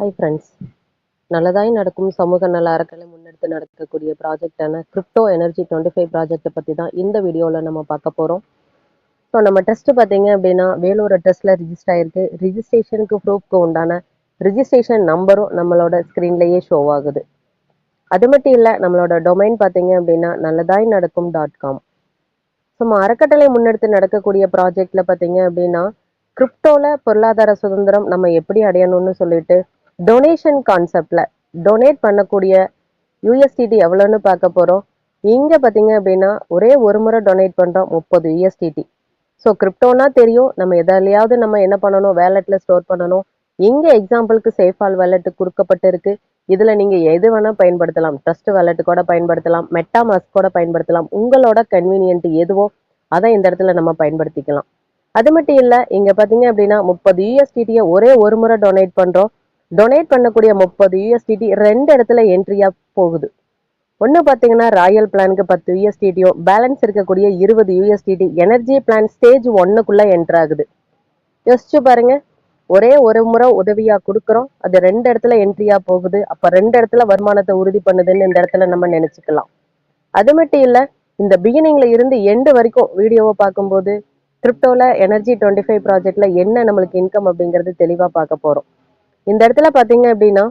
Hi friends நல்லதாய் நடக்கும். சமூக நல அறக்கலை முன்னெடுத்து நடக்கக்கூடிய ப்ராஜெக்டான கிரிப்டோ எனர்ஜி டுவெண்ட்டி ஃபைவ் ப்ராஜெக்ட்டை பற்றி தான் இந்த வீடியோவில் நம்ம பார்க்க போகிறோம் ஸோ நம்ம டெஸ்ட்டு பார்த்தீங்க அப்படின்னா வேலூர் டெஸ்ட்டில் ரிஜிஸ்டர் ஆயிருக்கு. ரிஜிஸ்ட்ரேஷனுக்கு ப்ரூஃப்க்கு உண்டான ரிஜிஸ்ட்ரேஷன் நம்பரும் நம்மளோட ஸ்க்ரீன்லேயே ஷோ ஆகுது. அது மட்டும் இல்லை நம்மளோட டொமைன் பார்த்தீங்க அப்படின்னா நல்லதாய் நடக்கும் டாட் காம் ஸோ நம்ம அறக்கட்டளை முன்னெடுத்து நடக்கக்கூடிய ப்ராஜெக்டில் பார்த்தீங்க அப்படின்னா கிரிப்டோவில் பொருளாதார சுதந்திரம் நம்ம எப்படி அடையணும்னு சொல்லிட்டு டொனேஷன் கான்செப்டில் டொனேட் பண்ணக்கூடிய யூஎஸ்டிடி எவ்வளோன்னு பார்க்க போகிறோம் இங்கே பார்த்தீங்க அப்படின்னா ஒரே ஒரு முறை டொனேட் பண்ணுறோம் முப்பது யூஎஸ்டிடி ஸோ கிரிப்டோனா தெரியும். நம்ம எதாலையாவது நம்ம என்ன பண்ணணும்? வேலெட்டில் ஸ்டோர் பண்ணணும். இங்கே எக்ஸாம்பிளுக்கு சேஃபால் வேலெட்டு கொடுக்கப்பட்டிருக்கு. இதில் நீங்கள் எது வேணால் பயன்படுத்தலாம். ட்ரஸ்ட் வேலெட்டு கூட பயன்படுத்தலாம். மெட்டா மாஸ்க் கூட பயன்படுத்தலாம். உங்களோட கன்வீனியன்ட் எதுவோ அதை இந்த இடத்துல நம்ம பயன்படுத்திக்கலாம். அது மட்டும் இல்லை இங்கே பார்த்தீங்க அப்படின்னா முப்பது யூஎஸ்டிடியை ஒரே ஒரு முறை டொனேட் பண்ணுறோம் டொனேட் பண்ணக்கூடிய முப்பது யூஎஸ்டிடி ரெண்டு இடத்துல என்ட்ரியாக போகுது. ஒன்று பார்த்தீங்கன்னா ராயல் பிளானுக்கு பத்து யூஎஸ்டிடியும் பேலன்ஸ் இருக்கக்கூடிய இருபது யூஎஸ்டிடி எனர்ஜி பிளான் ஸ்டேஜ் ஒன்றுக்குள்ளே என்ட்ராகுது யோசிச்சு பாருங்க. ஒரே ஒரு முறை உதவியாக கொடுக்குறோம். அது ரெண்டு இடத்துல என்ட்ரியாக போகுது. அப்போ ரெண்டு இடத்துல வருமானத்தை உறுதி பண்ணுதுன்னு இந்த இடத்துல நம்ம நினச்சிக்கலாம். அது மட்டும் இல்லை இந்த பிகினிங்ல இருந்து எண்டு வரைக்கும் வீடியோவை பார்க்கும்போது கிரிப்டோவில் எனர்ஜி டுவெண்ட்டி ஃபைவ் ப்ராஜெக்டில் என்ன நம்மளுக்கு இன்கம் அப்படிங்கிறது தெளிவாக பார்க்க போகிறோம் இந்த இடத்துல பார்த்தீங்க அப்படின்னா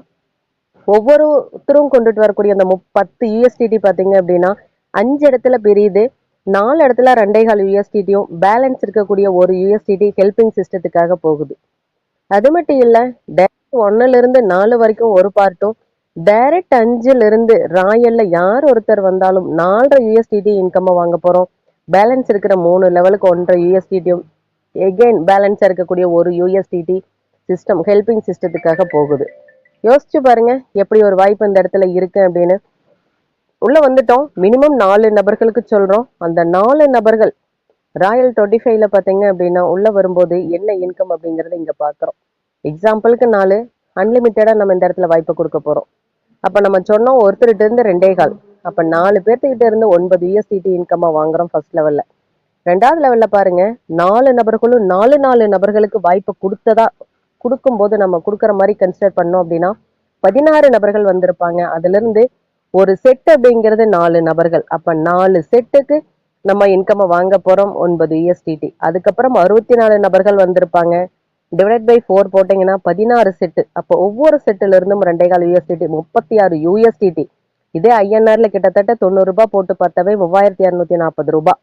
ஒவ்வொருத்தரும் கொண்டுட்டு வரக்கூடிய அந்த முப் பத்து யூஎஸ்டிடி பார்த்தீங்க அப்படின்னா அஞ்சு இடத்துல பிரியுது. நாலு இடத்துல ரெண்டே கால் யூஎஸ்டிடியும் பேலன்ஸ் இருக்கக்கூடிய ஒரு யூஎஸ்டிடி ஹெல்பிங் சிஸ்டத்துக்காக போகுது. அது மட்டும் இல்லை டேரக்ட் ஒன்னுலேருந்து நாலு வரைக்கும் ஒரு பார்ட்டும் டைரக்ட் அஞ்சுலேருந்து ராயல்ல யார் ஒருத்தர் வந்தாலும் நாலரை யூஎஸ்டிடி இன்கம்மை வாங்க போகிறோம் பேலன்ஸ் இருக்கிற மூணு லெவலுக்கு ஒன்றரை யூஎஸ்டிடியும் எகெயின் பேலன்ஸாக இருக்கக்கூடிய ஒரு யூஎஸ்டிடி சிஸ்டம் ஹெல்பிங் சிஸ்டத்துக்காக போகுது. யோசிச்சு பாருங்க எப்படி ஒரு வாய்ப்பு இந்த இடத்துல இருக்கு அப்படின்னு. உள்ள வந்துட்டோம். மினிமம் நாலு நபர்களுக்கு சொல்றோம். அந்த நாலு நபர்கள் ராயல் டுவெண்ட்டி ஃபைவ்ல பார்த்தீங்க அப்படின்னா உள்ள வரும்போது என்ன இன்கம் அப்படிங்கறத இங்க பார்க்குறோம் எக்ஸாம்பிளுக்கு நாலு அன்லிமிட்டடாக நம்ம இந்த இடத்துல வாய்ப்பு கொடுக்க போறோம். அப்ப நம்ம சொன்னோம் ஒருத்தர்கிட்ட இருந்து ரெண்டே கால். அப்ப நாலு பேர்த்துக்கிட்ட இருந்து ஒன்பது யூஎஸ்டிடி இன்கம்மா வாங்குறோம் ஃபர்ஸ்ட் லெவல்ல ரெண்டாவது லெவல்ல பாருங்க நாலு நபர்களும் நாலு நாலு நபர்களுக்கு வாய்ப்பு கொடுத்ததா கொடுக்கும்போது நம்ம கொடுக்குற மாதிரி கன்சிடர் பண்ணோம் அப்படின்னா பதினாறு நபர்கள் வந்திருப்பாங்க. அதுல இருந்து ஒரு செட் அப்படிங்கிறது நாலு நபர்கள். அப்ப நாலு செட்டுக்கு நம்ம இன்கம்மை வாங்க போறோம் ஒன்பது யூஎஸ்டிடி அதுக்கப்புறம் அறுபத்தி நாலு நபர்கள் வந்திருப்பாங்க. டிவைட் பை ஃபோர் போட்டீங்கன்னா பதினாறு செட்டு அப்போ ஒவ்வொரு செட்டுல இருந்தும் ரெண்டே கால் யூஎஸ்டிடி முப்பத்தி ஆறு யூஎஸ்டிடி இதே ஐஎன்ஆர்ல கிட்டத்தட்ட தொண்ணூறுரூபா போட்டு பார்த்தவே மூவாயிரத்தி இரநூத்தி நாற்பது ரூபாய்.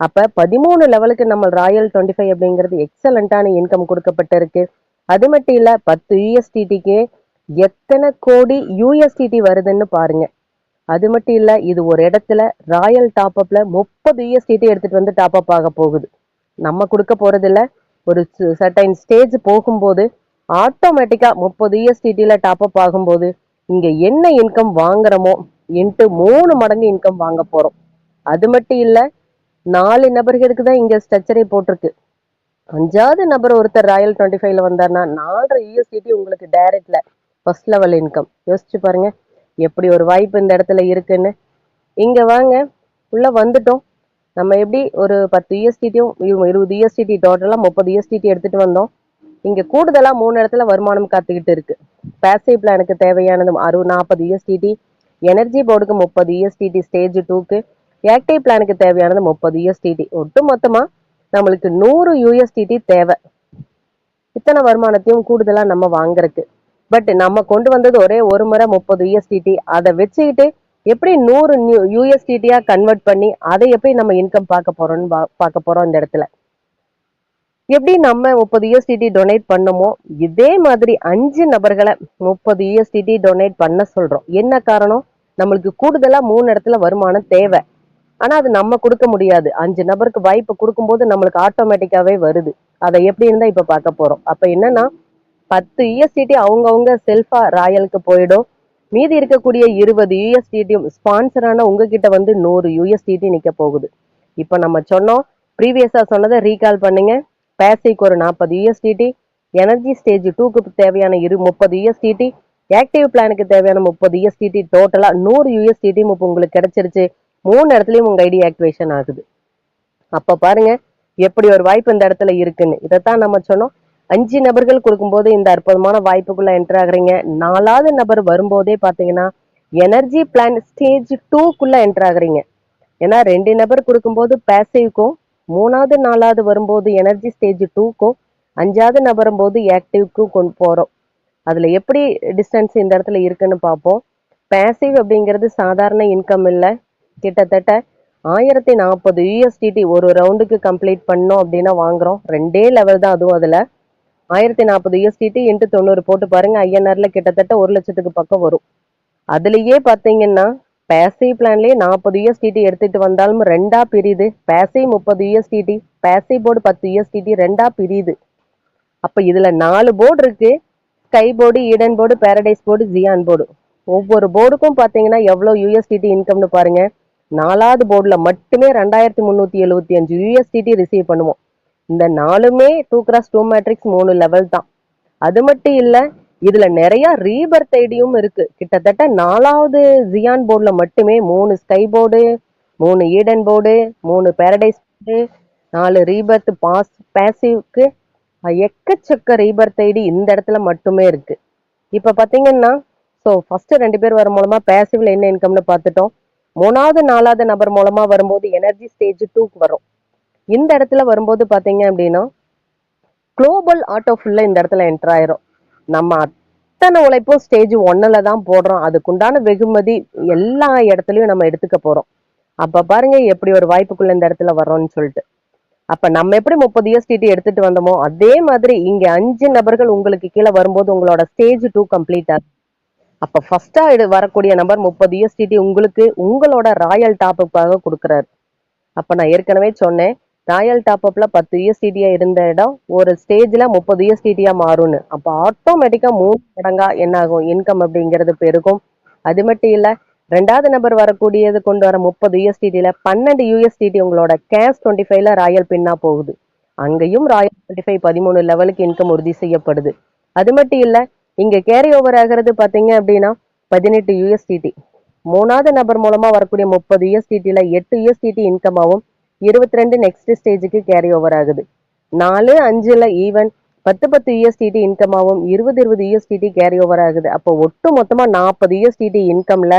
அப்ப பதிமூணு லெவலுக்கு நம்ம ராயல் டுவெண்ட்டி ஃபைவ் அப்படிங்கிறது எக்ஸலண்ட்டான இன்கம் கொடுக்கப்பட்டிருக்கு. அது மட்டும் இல்ல பத்து யூஎஸ்டிடிக்கு எத்தனை கோடி யூஎஸ்டிடி வருதுன்னு பாருங்க. அது மட்டும் இல்ல இது ஒரு இடத்துல ராயல் டாப் அப்ல முப்பது யூஎஸ்டிடி எடுத்துட்டு வந்து டாப் அப் ஆக போகுது. நம்ம கொடுக்க போறது இல்ல ஒரு சர்டைன் ஸ்டேஜ் போகும்போது ஆட்டோமேட்டிக்கா முப்பது யூஎஸ்டிடியில டாப் அப் ஆகும்போது இங்க என்ன இன்கம் வாங்குறோமோ இன்ட்டு மூணு மடங்கு இன்கம் வாங்க போறோம். அது மட்டும் இல்ல நாலு நபர்களுக்கு தான் இங்க ஸ்ட்ரக்சரே போட்டிருக்கு. அஞ்சாவது நபர் ஒருத்தர் ராயல் டுவெண்ட்டி ஃபைவ்ல வந்தார்னா நாலரை யூஎஸ்டிடி உங்களுக்கு டைரக்ட்ல ஃபர்ஸ்ட் லெவல் இன்கம் யோசிச்சு பாருங்க எப்படி ஒரு வாய்ப்பு இந்த இடத்துல இருக்குன்னு. இங்க வாங்க உள்ள வந்துட்டோம். நம்ம எப்படி ஒரு பத்து யூஎஸ்டிடியும் இருபது யூஎஸ்டிடி டோட்டலாக முப்பது யூஎஸ்டிடி எடுத்துட்டு வந்தோம். இங்க கூடுதலா மூணு இடத்துல வருமானம் காத்துக்கிட்டு இருக்கு. பேசிவ் பிளானுக்கு தேவையானது அறுபது நாற்பது யூஎஸ்டிடி எனர்ஜி போர்டுக்கு முப்பது யூஎஸ்டிடி ஸ்டேஜ் டூக்கு ஆக்டிவ் பிளானுக்கு தேவையானது முப்பது யூஎஸ்டிடி ஒட்டு மொத்தமா நம்மளுக்கு நூறு யூஎஸ்டிடி தேவை. இத்தனை வருமானத்தையும் கூடுதலா நம்ம வாங்குறதுக்கு. பட் நம்ம கொண்டு வந்தது ஒரே ஒரு முறை முப்பது யூஎஸ்டிடி அதை வச்சுக்கிட்டு எப்படி நூறு நியூ யூஎஸ்டிடியா கன்வெர்ட் பண்ணி அதை எப்படி நம்ம இன்கம் பார்க்க போறோம்னு பார்க்க போறோம் இந்த இடத்துல. எப்படி நம்ம முப்பது யூஎஸ்டிடி டொனேட் பண்ணமோ இதே மாதிரி அஞ்சு நபர்களை முப்பது யூஎஸ்டிடி டொனேட் பண்ண சொல்றோம். என்ன காரணம்? நம்மளுக்கு கூடுதலா மூணு இடத்துல வருமானம் தேவை. ஆனா அது நம்ம கொடுக்க முடியாது. அஞ்சு நபருக்கு வாய்ப்பு கொடுக்கும்போது நம்மளுக்கு ஆட்டோமேட்டிக்காவே வருது. அதை எப்படி இருந்தா இப்ப பார்க்க போறோம். அப்ப என்னன்னா பத்து யூஎஸ்டிடி அவங்கவுங்க செல்ஃபா ராயலுக்கு போயிடும். மீதி இருக்கக்கூடிய இருபது யூஎஸ்டிடியும் ஸ்பான்சரான உங்ககிட்ட வந்து நூறு யூஎஸ்டிடி நிக்க போகுது. இப்ப நம்ம சொன்னோம் ப்ரீவியஸா சொன்னதை ரீகால் பண்ணுங்க. பேசிக்கு ஒரு நாற்பது யூஎஸ்டிடி எனர்ஜி ஸ்டேஜ் டூக்கு தேவையான இரு முப்பது யூஎஸ்டிடி ஆக்டிவ் பிளானுக்கு தேவையான முப்பது யூஎஸ்டிடி டோட்டலா நூறு யூஎஸ்டிடி இப்போ உங்களுக்கு கிடைச்சிருச்சு. மூணு இடத்துலையும் உங்க ஐடி ஆக்டிவேஷன் ஆகுது. அப்ப பாருங்க எப்படி ஒரு வாய்ப்பு இந்த இடத்துல இருக்குன்னு. இதைத்தான் நம்ம சொன்னோம். அஞ்சு நபர்கள் கொடுக்கும்போது இந்த அற்புதமான வாய்ப்புக்குள்ள என்டர் ஆகுறீங்க. நாலாவது நபர் வரும்போதே பாத்தீங்கன்னா எனர்ஜி பிளான் ஸ்டேஜ் டூக்குள்ள என்டர் ஆகுறீங்க. ஏன்னா ரெண்டு நபர் கொடுக்கும்போது பேசிவ்க்கும் மூணாவது நாலாவது வரும்போது எனர்ஜி ஸ்டேஜ் டூக்கும் அஞ்சாவது நபரும் போது ஆக்டிவ்க்கும் கொண்டு போறோம். அதுல எப்படி டிஸ்டன்ஸ் இந்த இடத்துல இருக்குன்னு பார்ப்போம். பேசிவ் அப்படிங்கிறது சாதாரண இன்கம் இல்லை. கிட்டத்தட்ட ஆயிரத்தி நாற்பது யூஎஸ்டிடி ஒரு ரவுண்டுக்கு கம்ப்ளீட் பண்ணோம் அப்படின்னா வாங்குறோம். ரெண்டே லெவல் தான் அதுவும் அதில். ஆயிரத்தி நாற்பது யூஎஸ்டிடி இன்ட்டு தொண்ணூறு போட்டு பாருங்க ஐஎன்ஆரில் கிட்டத்தட்ட ஒரு லட்சத்துக்கு பக்கம் வரும். அதுலயே பார்த்தீங்கன்னா பேசிவ் பிளான்லேயே நாற்பது யூஎஸ்டிடி எடுத்துட்டு வந்தாலும் ரெண்டா பிரியுது. பேசிவ் முப்பது யூஎஸ்டிடி பேசிவ் போர்டு பத்து யூஎஸ்டிடி ரெண்டாக பிரியுது. அப்போ இதில் நாலு போர்டு இருக்கு. Sky board Eden board paradise board Zion board ஒவ்வொரு போர்டுக்கும் பார்த்தீங்கன்னா எவ்வளோ யூஎஸ்டிடி இன்கம்னு பாருங்க. நாலாவது போர்டில் மட்டுமே ரெண்டாயிரத்தி முந்நூற்றி எழுபத்தி அஞ்சு யூஎஸ்டிடி ரிசீவ் பண்ணுவோம். இந்த நாலுமே டூ கிராஸ் டூ மேட்ரிக்ஸ் மூணு லெவல் தான். அது மட்டும் இல்லை இதுல நிறைய ரீபர்த் ஐடியும் இருக்கு. கிட்டத்தட்ட நாலாவது ஜியான் போர்டுல மட்டுமே மூணு ஸ்கை போர்டு மூணு ஈடன் போர்டு மூணு பேரடைஸ் போர்டு நாலு ரீபர்த் பாஸ் பேசிவ்க்கு எக்கச்சக்க ரீபர்த் ஐடி இந்த இடத்துல மட்டுமே இருக்கு. இப்போ பார்த்தீங்கன்னா ஸோ ஃபர்ஸ்ட் ரெண்டு பேர் வர மூலமா பேசிவ்ல என்ன இன்கம்னு பார்த்துட்டோம் மூணாவது நாலாவது நபர் மூலமா வரும்போது எனர்ஜி ஸ்டேஜ் டூக்கு வரும். இந்த இடத்துல வரும்போது பாத்தீங்க அப்படின்னா குளோபல் ஆட்டோ ஃபுல்லா இந்த இடத்துல என்டர் ஆயிரும். நம்ம அத்தனை உழைப்பும் ஸ்டேஜ் ஒன்னுல தான் போடுறோம். அதுக்குண்டான வெகுமதி எல்லா இடத்துலயும் நம்ம எடுத்துக்க போறோம். அப்ப பாருங்க எப்படி ஒரு வாய்ப்புக்குள்ள இந்த இடத்துல வர்றோம்னு சொல்லிட்டு. அப்ப நம்ம எப்படி முப்பது யூஎஸ்டிடி எடுத்துட்டு வந்தோமோ அதே மாதிரி இங்க அஞ்சு நபர்கள் உங்களுக்கு கீழே வரும்போது உங்களோட ஸ்டேஜ் டூ கம்ப்ளீட் ஆகும் அப்ப ஃபர்ஸ்டா வரக்கூடிய நம்பர் முப்பது யூஎஸ்டிடி உங்களுக்கு உங்களோட ராயல் டாப்அப்பாக கொடுக்குறாரு. அப்ப நான் ஏற்கனவே சொன்னேன் ராயல் டாப்அப்ல பத்து யூஎஸ்டிடியா இருந்த இடம் ஒரு ஸ்டேஜ்ல முப்பது யூஎஸ்டிடியா மாறும்னு. அப்ப ஆட்டோமேட்டிக்கா மூணு மடங்கா என்ன ஆகும் இன்கம் அப்படிங்கிறது பெருகும். அது மட்டும் இல்ல ரெண்டாவது நம்பர் வரக்கூடியது கொண்டு வர முப்பது யூஎஸ்டிடியில பன்னெண்டு யூஎஸ்டிடி உங்களோட கேஷ் டுவெண்ட்டி ஃபைவ்ல ராயல் பின்னா போகுது. அங்கேயும் ராயல் டுவெண்ட்டி ஃபைவ் பதிமூணு லெவலுக்கு இன்கம் உறுதி செய்யப்படுது. அது மட்டும் இல்லை இங்கே கேரி ஓவர் ஆகிறது பார்த்தீங்க அப்படின்னா பதினெட்டு யூஎஸ்டிடி மூணாவது நபர் மூலமாக வரக்கூடிய முப்பது யூஎஸ்டிடியில் எட்டு யூஎஸ்டிடி இன்கம் ஆகும் இருபத்தி ரெண்டு நெக்ஸ்ட் ஸ்டேஜுக்கு கேரி ஓவர் ஆகுது. நாலு அஞ்சில் ஈவன் பத்து பத்து யூஎஸ்டிடி இன்கம் ஆகும் இருபது இருபது யூஎஸ்டிடி கேரி ஓவர் ஆகுது. அப்போ ஒட்டு மொத்தமாக நாற்பது யூஎஸ்டிடி இன்கமில்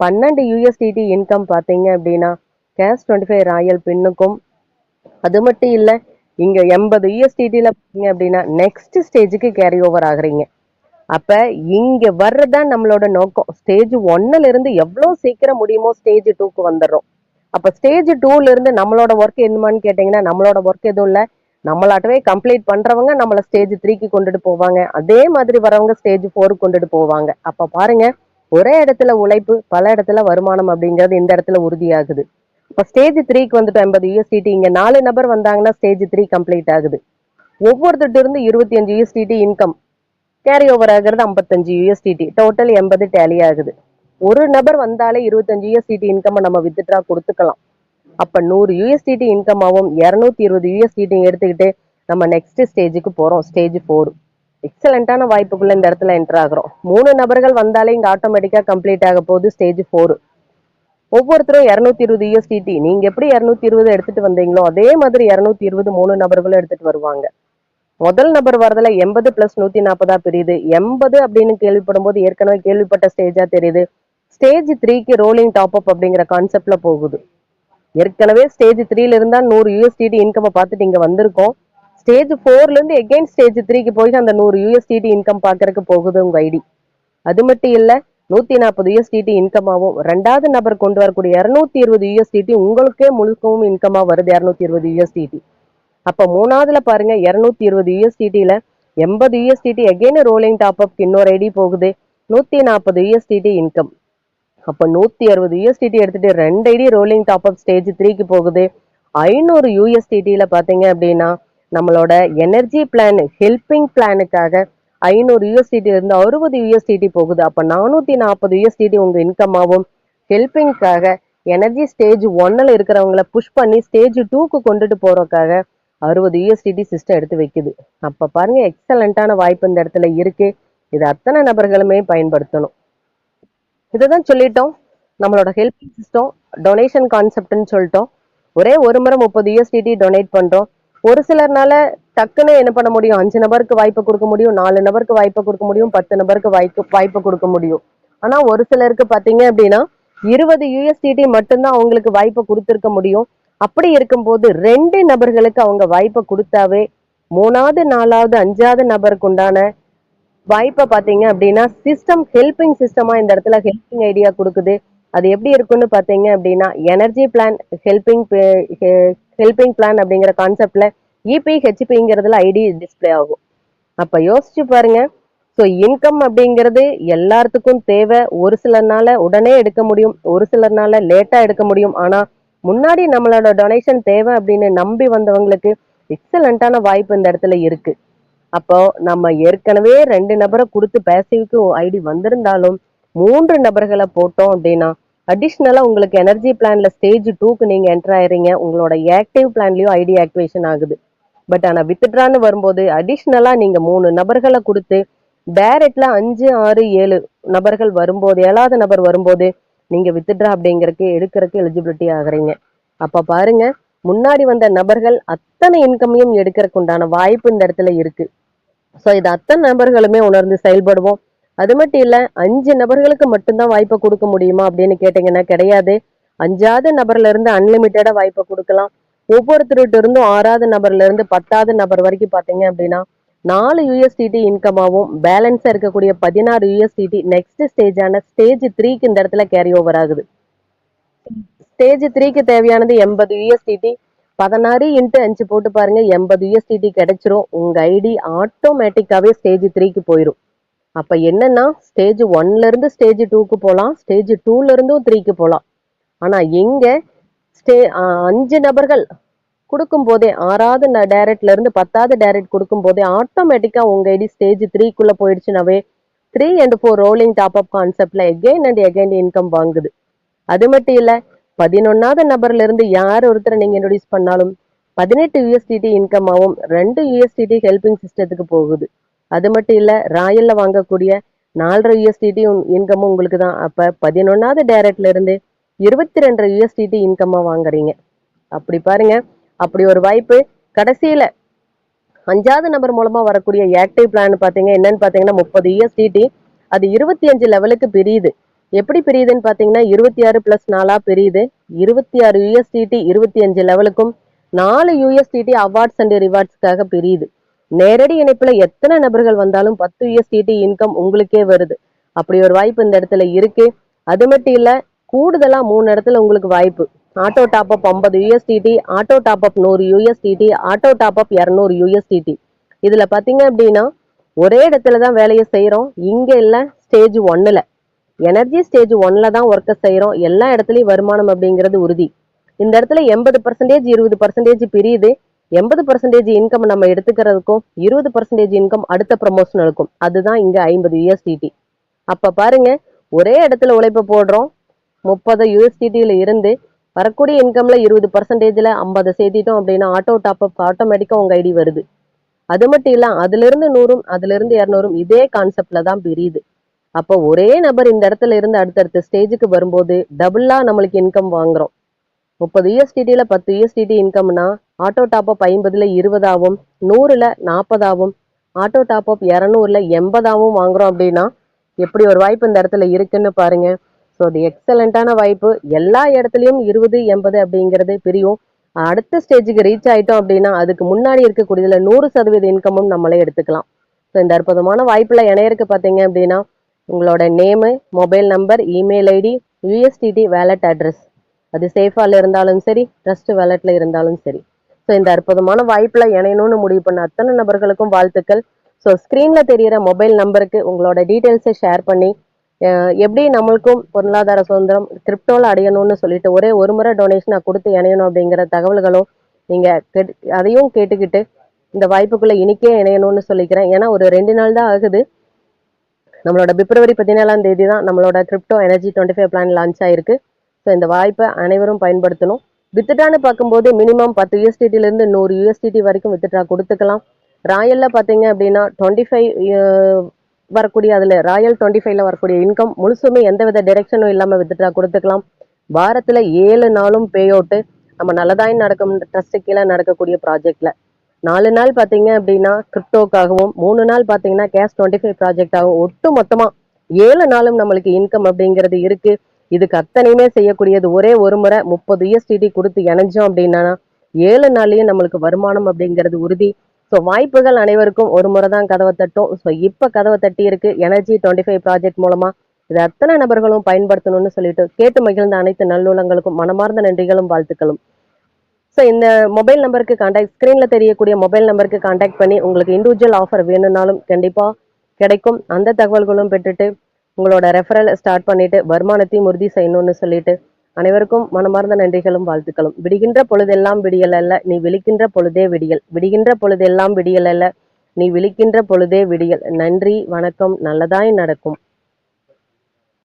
பன்னெண்டு யூஎஸ்டிடி இன்கம் பார்த்தீங்க அப்படின்னா கேஷ் டுவெண்ட்டி ஃபைவ் ராயல் பின்னுக்கும் அது மட்டும் இல்லை இங்கே எண்பது யூஎஸ்டிடியில் பார்த்தீங்க அப்படின்னா நெக்ஸ்ட் ஸ்டேஜுக்கு கேரி ஓவர் ஆகுறீங்க. அப்ப இங்க வர்றதுதான் நம்மளோட நோக்கம். ஸ்டேஜ் ஒன்னுல இருந்து எவ்வளவு சீக்கிரம் முடியுமோ ஸ்டேஜ் டூக்கு வந்துடுறோம். அப்ப ஸ்டேஜ் டூல இருந்து நம்மளோட ஒர்க் என்னமான்னு கேட்டீங்கன்னா நம்மளோட ஒர்க் எதுவும் இல்ல. நம்மளாட்டவே கம்ப்ளீட் பண்றவங்க நம்மள ஸ்டேஜ் த்ரீக்கு கொண்டுட்டு போவாங்க. அதே மாதிரி வரவங்க ஸ்டேஜ் ஃபோருக்கு கொண்டுட்டு போவாங்க. அப்ப பாருங்க ஒரே இடத்துல உழைப்பு பல இடத்துல வருமானம் அப்படிங்கிறது இந்த இடத்துல உறுதியாகுது. இப்ப ஸ்டேஜ் த்ரீக்கு வந்துட்டு ஐம்பது யூஎஸ்டிடி இங்க நாலு நபர் வந்தாங்கன்னா ஸ்டேஜ் த்ரீ கம்ப்ளீட் ஆகுது. ஒவ்வொருத்தட்டு இருந்து இருபத்தி அஞ்சு யூஎஸ்டிடி இன்கம் கேரி ஓவர் ஆகுறது ஐம்பத்தஞ்சு யூஎஸ்டிடி டோட்டல் எண்பது டேலி ஆகுது. ஒரு நபர் வந்தாலே இருபத்தஞ்சு யூஎஸ்டிடி இன்கம் நம்ம வித்ட்ரா கொடுத்துக்கலாம். அப்ப நூறு யூஎஸ்டிடி இன்கம் ஆகும் இருநூத்தி இருபது யூஎஸ்டிடி எடுத்துக்கிட்டு நம்ம நெக்ஸ்ட் ஸ்டேஜுக்கு போறோம். ஸ்டேஜ் ஃபோர் எக்ஸலண்டான வாய்ப்புக்குள்ள இந்த இடத்துல என்டர் ஆகுறோம். மூணு நபர்கள் வந்தாலே இங்க ஆட்டோமேட்டிக்கா கம்ப்ளீட் ஆக போகுது. ஸ்டேஜ் ஃபோர் ஒவ்வொருத்தரும் இருநூத்தி இருபது யூஎஸ்டிடி நீங்க எப்படி இருநூத்தி இருபது எடுத்துட்டு வந்தீங்களோ அதே மாதிரி இருநூத்தி இருபது மூணு நபர்களும் எடுத்துட்டு வருவாங்க. முதல் நபர் வரதுல எண்பது பிளஸ் நூத்தி நாற்பதா பிரியுது எண்பது அப்படின்னு கேள்விப்படும் போது ஏற்கனவே கேள்விப்பட்ட ஸ்டேஜா தெரியுது. ஸ்டேஜ் த்ரீக்கு ரோலிங் டாப் அப் அப்படிங்கிற கான்செப்ட்ல போகுது. ஏற்கனவே ஸ்டேஜ் த்ரீல இருந்தா நூறு யூஎஸ்டிடி இன்கம் பார்த்துட்டு இங்க வந்திருக்கோம். ஸ்டேஜ் ஃபோர்ல இருந்து எகைன் ஸ்டேஜ் த்ரீக்கு போய் அந்த நூறு யூஎஸ்டிடி இன்கம் பாக்குறதுக்கு போகுது உங்க ஐடி அது மட்டும் இல்ல நூத்தி நாற்பது யூஎஸ்டிடி இன்கம் ஆகும் ரெண்டாவது நபர் கொண்டு வரக்கூடிய இருநூத்தி இருபது யூஎஸ்டிடி உங்களுக்கே முழுக்கவும் இன்கமா வருது இருநூத்தி இருபது யூஎஸ்டிடி அப்போ மூணாவதுல பாருங்க இருநூத்தி இருபது யூஎஸ்டிடியில எண்பது USDT again rolling top up இன்னொரு ஐடி போகுது. நூத்தி நாற்பது யூஎஸ்டிடி இன்கம் அப்ப நூத்தி அறுபது யூஎஸ்டிடி எடுத்துட்டு ரெண்டு ID rolling top up stage த்ரீக்கு போகுது. ஐநூறு யூஎஸ்டிடியில பாத்தீங்க அப்படின்னா நம்மளோட எனர்ஜி பிளான் ஹெல்பிங் பிளானுக்காக ஐநூறு யூஎஸ்டிடி இருந்து அறுபது யூஎஸ்டிடி போகுது. அப்ப நானூத்தி நாற்பது யூஎஸ்டிடி உங்க இன்கம் ஆகும். ஹெல்பிங்காக எனர்ஜி ஸ்டேஜ் ஒன்னில் இருக்கிறவங்கள புஷ் பண்ணி ஸ்டேஜ் டூக்கு கொண்டுட்டு போறதுக்காக அறுபது யூஎஸ்டிடி சிஸ்டம் எடுத்து வைக்குது. அப்ப பாருங்க எக்ஸலண்ட்டான வாய்ப்பு இந்த இடத்துல இருக்குது இது அத்தனை நபர்களுமே பயன்படுத்தணும். இதை தான் சொல்லிட்டோம். நம்மளோட ஹெல்பிங் சிஸ்டம் டொனேஷன் கான்செப்ட்னு சொல்லிட்டோம். ஒரே ஒரு முறை முப்பது யூஎஸ்டிடி டொனேட் பண்றோம். ஒரு சிலர்னால டக்குன்னு என்ன பண்ண முடியும்? அஞ்சு நபருக்கு வாய்ப்பு கொடுக்க முடியும் நாலு நபருக்கு வாய்ப்பு கொடுக்க முடியும் பத்து நபருக்கு வாய்ப்பு வாய்ப்பு கொடுக்க முடியும். ஆனா ஒரு சிலருக்கு பார்த்தீங்க அப்படின்னா இருபது யூஎஸ்டிடி மட்டும்தான் அவங்களுக்கு வாய்ப்பு கொடுத்துருக்க முடியும். அப்படி இருக்கும்போது ரெண்டு நபர்களுக்கு அவங்க வாய்ப்பை கொடுத்தாவே மூணாவது நாலாவது அஞ்சாவது நபருக்கு உண்டான வாய்ப்பை பார்த்தீங்க அப்படின்னா சிஸ்டம் ஹெல்பிங் சிஸ்டமா இந்த இடத்துல ஹெல்பிங் ஐடியா கொடுக்குது. அது எப்படி இருக்குன்னு பார்த்தீங்க அப்படின்னா energy plan helping helping plan அப்படிங்கிற கான்செப்ட்ல இபி ஹெச்பிங்கிறதுல ஐடி டிஸ்ப்ளே ஆகும். அப்ப யோசிச்சு பாருங்க. ஸோ இன்கம் அப்படிங்கிறது எல்லாத்துக்கும் தேவை. ஒரு சிலர்னால உடனே எடுக்க முடியும் ஒரு சிலர்னால லேட்டா எடுக்க முடியும். ஆனா முன்னாடி நம்மளோட டொனேஷன் தேவை அப்படின்னு நம்பி வந்தவங்களுக்கு எக்ஸலண்டான வாய்ப்பு இந்த இடத்துல இருக்கு. அப்போ நம்ம ஏற்கனவே ரெண்டு நபரை கொடுத்து பேசிவுக்கு ஐடி வந்திருந்தாலும் மூன்று நபர்களை போட்டோம் அப்படின்னா அடிஷ்னலா உங்களுக்கு எனர்ஜி பிளான்ல ஸ்டேஜ் டூக்கு நீங்க என்டர் ஆயிடுறீங்க உங்களோட ஆக்டிவ் பிளான்லயும் ஐடி ஆக்டிவேஷன் ஆகுது. பட் ஆனா வித்ட்ரான்னு வரும்போது அடிஷ்னலா நீங்க மூணு நபர்களை கொடுத்து டேரெக்டில் அஞ்சு ஆறு ஏழு நபர்கள் வரும்போது ஏழாவது நபர் வரும்போது நீங்க வித்ட்ரா அப்படிங்கறதுக்கு எடுக்கிறதுக்கு எலிஜிபிலிட்டி ஆகுறீங்க. அப்ப பாருங்க முன்னாடி வந்த நபர்கள் அத்தனை இன்கமையும் எடுக்கிறதுக்கு உண்டான வாய்ப்பு இந்த இடத்துல இருக்கு. ஸோ இது அத்தனை நபர்களுமே உணர்ந்து செயல்படுவோம். அது மட்டும் இல்ல அஞ்சு நபர்களுக்கு மட்டும்தான் வாய்ப்பை கொடுக்க முடியுமா அப்படின்னு கேட்டிங்கன்னா கிடையாது. அஞ்சாவது நபர்ல இருந்து அன்லிமிட்டடா வாய்ப்பை கொடுக்கலாம். ஒவ்வொருத்தருகிட்ட இருந்தும் ஆறாவது நபர்ல இருந்து பத்தாவது நபர் வரைக்கும் பாத்தீங்க அப்படின்னா நாலு யூஎஸ்டிடி இன்கமாவும் பேலன்ஸா இருக்கக்கூடிய பதினாறு யூஎஸ்டிடி நெக்ஸ்ட் ஸ்டேஜான ஸ்டேஜ் த்ரீக்கு இந்த இடத்துல கேரி ஓவர் ஆகுது. ஸ்டேஜ் த்ரீக்கு தேவையானது எண்பது யூஎஸ்டிடி பதினாறு இன்ட்டு அஞ்சு போட்டு பாருங்க எண்பது யூஎஸ்டிடி கிடைச்சிரும். உங்க ஐடி ஆட்டோமேட்டிக்காவே ஸ்டேஜ் த்ரீக்கு போயிடும் அப்ப என்னன்னா ஸ்டேஜ் ஒன்ல இருந்து ஸ்டேஜ் டூக்கு போகலாம் ஸ்டேஜ் டூல இருந்தும் த்ரீக்கு போகலாம் ஆனா எங்க ஸ்டே அஞ்சு நபர்கள் கொடுக்கும் போதே ஆறாவது டைரக்ட்ல இருந்து பத்தாவது டைரக்ட் கொடுக்கும் போதே ஆட்டோமேட்டிக்கா உங்க ஐடி ஸ்டேஜ் த்ரீக்குள்ள போயிடுச்சுனாவே three and four rolling top up கான்செப்ட்ல எகைன் அண்ட் எகைன் இன்கம் வாங்குது. அது மட்டும் இல்ல பதினொன்னாவது நபர்ல இருந்து யார் ஒருத்தரை நீங்க இன்ட்ரடியூஸ் பண்ணாலும் பதினெட்டு யூஎஸ்டிடி இன்கமாவும் ரெண்டு யூஎஸ்டிடி ஹெல்பிங் சிஸ்டத்துக்கு போகுது. அது மட்டும் இல்ல ராயல்ல வாங்கக்கூடிய நாலரை யூஎஸ்டிடி இன்கமும் உங்களுக்கு தான். அப்ப பதினொன்னாவது டைரக்ட்ல இருந்து இருபத்தி ரெண்டு யூஎஸ்டிடி இன்கமா வாங்குறீங்க. அப்படி பாருங்க. அப்படி ஒரு வாய்ப்பு. கடைசியில அஞ்சாவது நபர் மூலமா வரக்கூடிய ஆக்டிவ் பிளான் பாத்தீங்க என்னன்னு பாத்தீங்கன்னா முப்பது இஎஸ்டிடி அது இருபத்தி அஞ்சு லெவலுக்கு பிரியுது. எப்படி பிரியுதுன்னு பாத்தீங்கன்னா இருபத்தி ஆறு பிளஸ் நாலா பிரியுது. இருபத்தி ஆறு யூஎஸ்டிடி இருபத்தி அஞ்சு லெவலுக்கும் நாலு யூஎஸ்டிடி அவார்ட்ஸ் அண்ட் ரிவார்ட்ஸ்க்காக பிரியுது. நேரடி இணைப்புல எத்தனை நபர்கள் வந்தாலும் பத்து யூஎஸ்டிடி இன்கம் உங்களுக்கே வருது. அப்படி ஒரு வாய்ப்பு இந்த இடத்துல இருக்கு. அது மட்டும் இல்ல கூடுதலா மூணு இடத்துல உங்களுக்கு வாய்ப்பு. ஆட்டோ டாப் அப் ஐம்பது யூஎஸ்டிடி ஆட்டோ டாப் அப் நூறு யூஎஸ்டிடி ஆட்டோ டாப் அப் இரநூறு யூஎஸ்டிடி இதுல பாத்தீங்க அப்படின்னா ஒரே இடத்துல தான் வேலையை செய்யறோம் இங்க இல்ல ஸ்டேஜ் ஒன்னுல எனர்ஜி ஸ்டேஜ் ஒன்னில் தான் ஒர்க்கை செய்யறோம் எல்லா இடத்துலயும் வருமானம் அப்படிங்கிறது உறுதி. இந்த இடத்துல எண்பது பர்சன்டேஜ் இருபது பர்சன்டேஜ் பிரியுது. எண்பது பர்சன்டேஜ் இன்கம் நம்ம எடுத்துக்கிறதுக்கும் இருபது பர்சன்டேஜ் இன்கம் அடுத்த ப்ரமோஷனலுக்கும் அதுதான் இங்க ஐம்பது யூஎஸ்டிடி அப்ப பாருங்க ஒரே இடத்துல உழைப்பு போடுறோம். முப்பது யூஎஸ்டிடியில் இருந்து வரக்கூடிய இன்கம்ல இருபது பர்சன்டேஜ்ல ஐம்பது சேர்த்திட்டோம் அப்படின்னா ஆட்டோ டாப் அப் ஆட்டோமேட்டிக்கா உங்க ஐடி வருது. அது மட்டும் இல்ல அதுல இருந்து நூறும் அதுல இருந்து இரநூறும் இதே கான்செப்ட்ல தான் பிரியுது. அப்போ ஒரே நபர் இந்த இடத்துல இருந்து அடுத்தடுத்த ஸ்டேஜுக்கு வரும்போது டபுளா நம்மளுக்கு இன்கம் வாங்குறோம். முப்பது யூஎஸ்டிடியில பத்து யூஎஸ்டிடி இன்கம்னா ஆட்டோ டாப் அப் ஐம்பதுல இருபதாவும் நூறுல நாற்பதாவும் ஆட்டோ டாப் அப் இரநூறுல எண்பதாவும் வாங்குறோம் அப்படின்னா எப்படி ஒரு வாய்ப்பு இந்த இடத்துல இருக்குன்னு பாருங்க. ஸோ அது எக்ஸலண்ட்டான வாய்ப்பு எல்லா இடத்துலையும் இருபது எண்பது அப்படிங்கிறது பிரியும். அடுத்த ஸ்டேஜுக்கு ரீச் ஆயிட்டோம் அப்படின்னா அதுக்கு முன்னாடி இருக்கக்கூடியதுல நூறு சதவீத இன்கமும் நம்மளே எடுத்துக்கலாம். ஸோ இந்த அற்புதமான வாய்ப்புல இணையருக்கு பார்த்தீங்க அப்படின்னா உங்களோட name mobile number email ID USDT wallet address அது சேஃபால இருந்தாலும் சரி ட்ரஸ்ட் வேலட்ல இருந்தாலும் சரி. ஸோ இந்த அற்புதமான வாய்ப்புல இணையணும்னு முடிவு பண்ண அத்தனை நபர்களுக்கும் வாழ்த்துக்கள். ஸோ ஸ்க்ரீனில் தெரியிற மொபைல் நம்பருக்கு உங்களோட டீட்டெயில்ஸை ஷேர் பண்ணி எப்படி நம்மளுக்கும் பொருளாதார சுதந்திரம் கிரிப்டோல அடையணும்னு சொல்லிட்டு ஒரே ஒரு முறை டொனேஷனை கொடுத்து இணையணும் அப்படிங்கிற தகவல்களும் நீங்க கேட்டு அதையும் கேட்டுக்கிட்டு இந்த வாய்ப்புக்குள்ள இனிக்கே இணையணும்னு சொல்லிக்கிறேன். ஏன்னா ஒரு ரெண்டு நாள் தான் ஆகுது. நம்மளோட பிப்ரவரி பதினேழாம் தேதி தான் நம்மளோட crypto energy twenty five plan launch ஆயிருக்கு. ஸோ இந்த வாய்ப்பை அனைவரும் பயன்படுத்தணும். வித்துட்டான்னு பார்க்கும்போது மினிமம் பத்து USDT இருந்து நூறு யூஎஸ்டிடி வரைக்கும் வித்துட்டா கொடுத்துக்கலாம். ராயல்ல பார்த்தீங்க அப்படின்னா டுவெண்ட்டி ஃபைவ் வரக்கூடிய அதில் ராயல் டுவெண்ட்டி ஃபைவ்ல வரக்கூடிய இன்கம் முழுசுமே எந்தவித டிரெக்ஷனும் இல்லாமல் வித்துட்டா கொடுத்துக்கலாம். வாரத்தில் ஏழு நாளும் பே அவுட்டு நம்ம நல்லதாய் நடக்கும் ட்ரஸ்ட்டு கீழே நடக்கக்கூடிய ப்ராஜெக்ட்ல நாலு நாள் பார்த்தீங்க அப்படின்னா கிரிப்டோக்காகவும் மூணு நாள் பார்த்தீங்கன்னா கேஷ் டுவெண்ட்டி ஃபைவ் ப்ராஜெக்டாகவும் ஒட்டு மொத்தமா ஏழு நாளும் நம்மளுக்கு இன்கம் அப்படிங்கிறது இருக்கு. இதுக்கு அத்தனையுமே செய்யக்கூடியது ஒரே ஒரு முறை முப்பது யூஎஸ்டிடி கொடுத்து இணைஞ்சோம் அப்படின்னா ஏழு நாள்லயும் நம்மளுக்கு வருமானம் அப்படிங்கிறது உறுதி. ஸோ வாய்ப்புகள் அனைவருக்கும் ஒரு முறை தான் கதவை தட்டும். ஸோ இப்போ கதவை தட்டி இருக்கு எனர்ஜி டுவெண்ட்டி ஃபைவ் ப்ராஜெக்ட் மூலமா. இது அத்தனை நபர்களும் பயன்படுத்தணும்னு சொல்லிட்டு கேட்டு மகிழ்ந்த அனைத்து நல்லுள்ளங்களுக்கும் மனமார்ந்த நன்றிகளும் வாழ்த்துக்களும். ஸோ இந்த மொபைல் நம்பருக்கு காண்டாக்ட் ஸ்க்ரீனில் தெரியக்கூடிய மொபைல் நம்பருக்கு காண்டாக்ட் பண்ணி உங்களுக்கு இண்டிவிஜுவல் ஆஃபர் வேணும்னாலும் கண்டிப்பாக கிடைக்கும். அந்த தகவல்களும் பெற்றுட்டு உங்களோட ரெஃபரல் ஸ்டார்ட் பண்ணிட்டு வருமானத்தையும் உறுதி செய்யணும்னு சொல்லிட்டு அனைவருக்கும் மனமார்ந்த நன்றிகளும் வாழ்த்துக்களும். விடுகின்ற பொழுதெல்லாம் விடியல் அல்ல நீ விழிக்கின்ற பொழுதே விடியல். விடுகின்ற பொழுதெல்லாம் விடியல் அல்ல நீ விழிக்கின்ற பொழுதே விடியல். நன்றி வணக்கம் நல்லதாய் நடக்கும்.